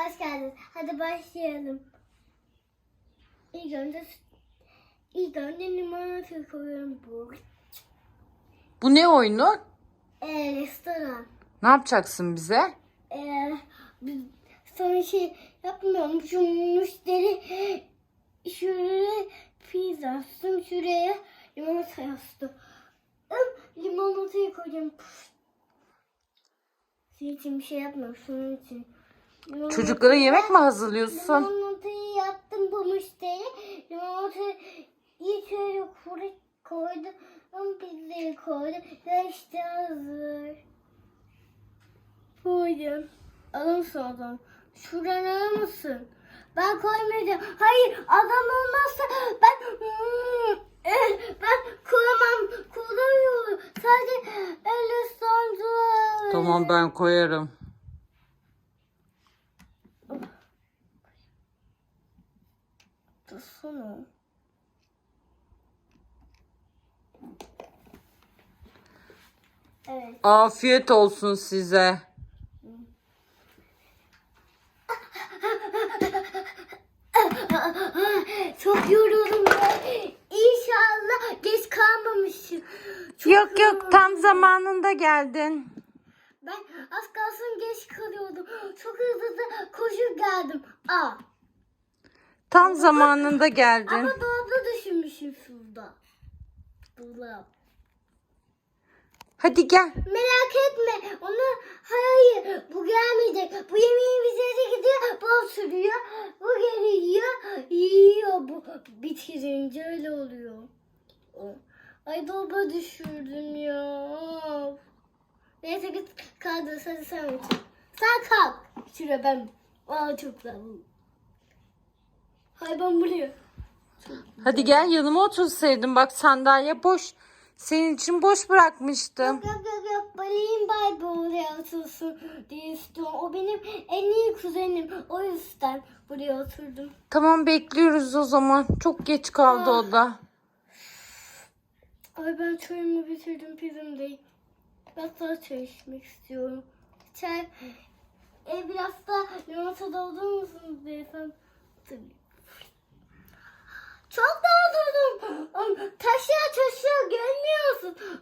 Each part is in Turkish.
Hoş geldin. Hadi başlayalım. İlk önce ilk önce limonata koyuyorum bu. Bu ne oyunu? Ee, restoran. Ne yapacaksın bize? Ee, sonra şey yapmıyorum. Şu müşteri şuraya pizza astım. Şuraya limonata astım. Limonatayı koyacağım. Senin için bir şey yapmıyorum. Şunun için. Limonata- Çocuklara yemek mi hazırlıyorsun? Limonatayı yaptım bu müşteri. Limonatayı içeri kuru koydum. Pizzayı koydum. Ve işte hazır. Koydum. Alın sonra. Şuradan alır mısın? Ben koymayacağım. Hayır adam olmazsa ben Hmm, ben koyamam. Koyamıyorum. Sadece sancılar. Tamam ben koyarım. Dursana. Evet. Afiyet olsun size. Çok yoruldum ben. İnşallah geç kalmamışım. Çok Yok yok tam zamanında geldin. Ben az kalsın geç kalıyordum. Çok hızlı da koşup geldim. Aa. Tam zamanında geldin. Ama dolapta düşünmüşüm şurada. Dolap. Hadi gel. Merak etme. Onu hayır bu gelmeyecek. Bu yemeği bize de gidiyor. Bu oturuyor. Bu geliyor. Yiyor. Bu bitirince öyle oluyor. Ay dolaba düşürdüm ya. Neyse git kaldır. Hadi sen otur. Sen kalk. Şuraya ben. Aa çok güzel. Hay ben buraya. Hadi gel yanıma otursaydın. Bak sandalye boş. Senin için boş bırakmıştım. Yok yok yok yok. Balin bay buraya otursun diye istiyorum. O benim en iyi kuzenim. O yüzden buraya oturdum. Tamam bekliyoruz o zaman. Çok geç kaldı o da. Ay ben çayımı bitirdim pizzam değil. Biraz daha çay içmek istiyorum. Çay. E biraz da limonata doldurur musunuz beyefendi?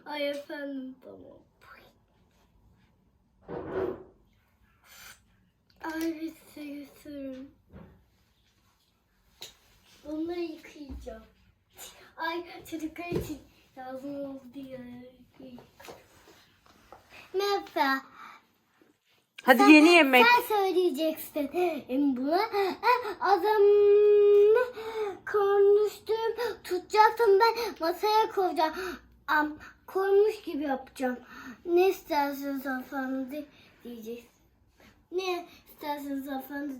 Ay efendim tamam. Ay size götürürüm. Onları yıkayacağım. Ay çocuklar için lazım oldu ya. Merhaba. Hadi yeni yemek. Sen söyleyeceksin bunu. Adam konuştum. Tutacaktım ben masaya koyacağım. Am, koymuş gibi yapacağım. Ne isterseniz efendi diyeceksin. Ne isterseniz efendi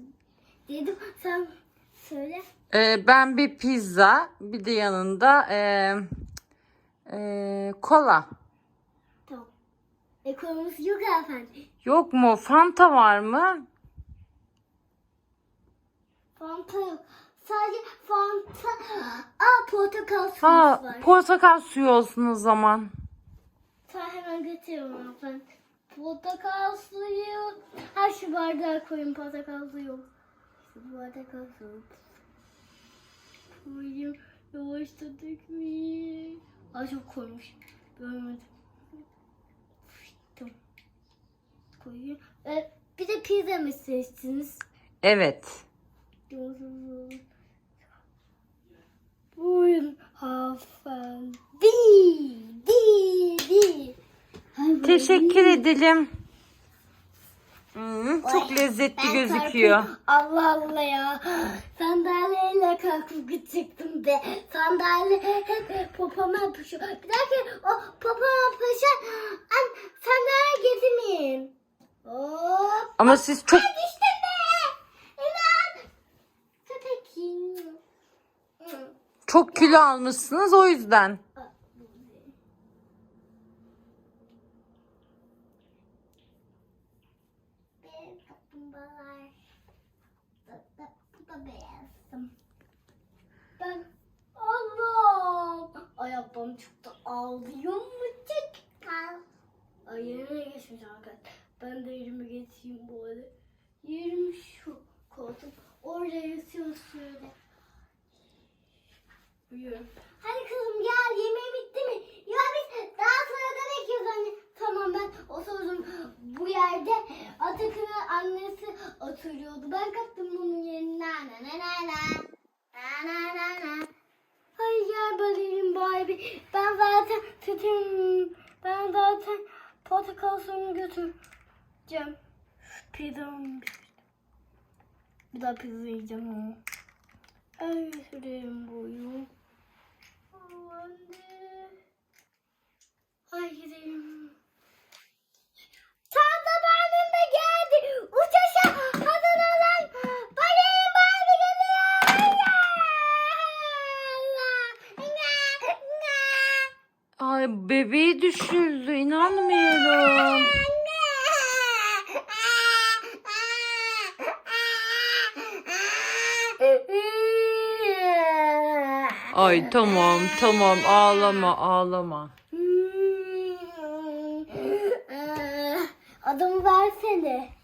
dedim. Sen söyle. Ee, ben bir pizza, bir de yanında ee, ee, kola. Tamam. Ekonomisi yok efendim. Yok mu? Fanta var mı? Fanta yok. Sadece Fanta. Aa portakal suyu Ha, var. portakal suyu olsun o zaman. Tamam hemen getiriyorum efendim. Portakal suyu. Ha şu bardağa koyun portakal suyu. Şu portakal suyu. Koyayım. Yavaşça dökmeyin. Aa çok koymuş. Görmedim. Tamam. Koyayım. Ee, bir de pizza mı seçtiniz? Evet. Buyurun hanımefendi. Di, di. Ay, Teşekkür di. edelim. Hmm, çok Ay, lezzetli ben gözüküyor. kalkayım. Allah Allah ya. Sandalyeyle kalkıp çıktım be. Sandalye hep popoma yapışıyor. Bir dakika o popoma yapışan an, sandalye getirmeyin. Hop. Ama siz çok Ay düştüm be. İnan. Köpekim. çok kilo almışsınız o yüzden. Kaplumbağalar. Bu da beyazım. Ben Allah'ım. Ay ablam çok da ağlıyor mu? Çık. Ay yerine geçmiş arkadaşlar. Ben de yerime geçeyim bu arada. Yerim şu. böyle yatıyoruz şöyle. Uyuyorum. Hadi kızım gel yemeği bitti mi? Ya biz daha sonradan ekiyoruz anne. Tamam ben oturdum bu yerde Atakan'ın annesi oturuyordu. Ben kalktım bunun yerine. Na na na na na. Na na na na. Hayır balayım Barbie. Ben zaten tutum. Ben zaten portakal suyunu götüreceğim. Pizzamı Bir daha pizza yiyeceğim ama. Ay götüreyim boyu. Anne. Ay Ay bebeği düşürdü. İnanmıyorum. Ay tamam tamam ağlama ağlama. Adımı versene.